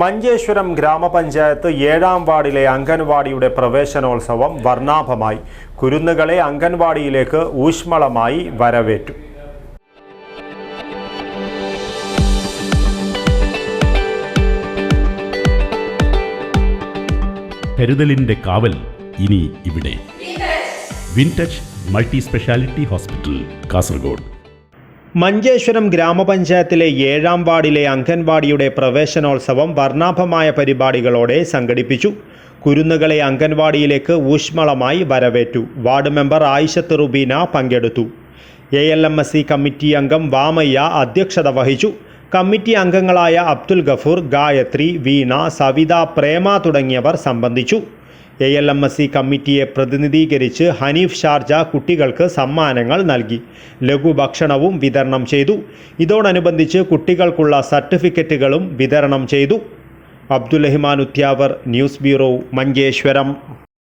മഞ്ചേശ്വരം ഗ്രാമപഞ്ചായത്ത് ഏഴാം വാർഡിലെ അംഗൻവാടിയുടെ പ്രവേശനോത്സവം വർണാഭമായി. കുരുന്നുകളെ അംഗൻവാടിയിലേക്ക് ഊഷ്മളമായി വരവേറ്റു. കരുതലിന്റെ കാവൽ ഇനി ഇവിടെ. Wintouch multi speciality hospital Kasaragod. Manjeshwaram ഗ്രാമപഞ്ചായത്തിലെ ഏഴാം വാർഡിലെ അംഗൻവാടിയുടെ പ്രവേശനോത്സവം വർണാഭമായ പരിപാടികളോടെ സംഘടിപ്പിച്ചു. കുരുന്നുകളെ അംഗൻവാടിയിലേക്ക് ഊഷ്മളമായി വരവേറ്റു. വാർഡ് മെമ്പർ ആയിഷത്ത് റുബീന പങ്കെടുത്തു. A L M S C committee അംഗം വാമയ്യ അധ്യക്ഷത വഹിച്ചു. കമ്മിറ്റി അംഗങ്ങളായ അബ്ദുൽ ഗഫൂർ ഗായത്രി വീണ സവിത പ്രേമ തുടങ്ങിയവർ സംബന്ധിച്ചു. A L M S C കമ്മിറ്റിയെ പ്രതിനിധീകരിച്ച് ഹനീഫ് ഷാർജ കുട്ടികൾക്ക് സമ്മാനങ്ങൾ നൽകി. ലഘുഭക്ഷണവും വിതരണം ചെയ്തു. ഇതോടനുബന്ധിച്ച് കുട്ടികൾക്കുള്ള സർട്ടിഫിക്കറ്റുകളും വിതരണം ചെയ്തു. Abdul Rahman Uthyavar news bureau Manjeshwaram.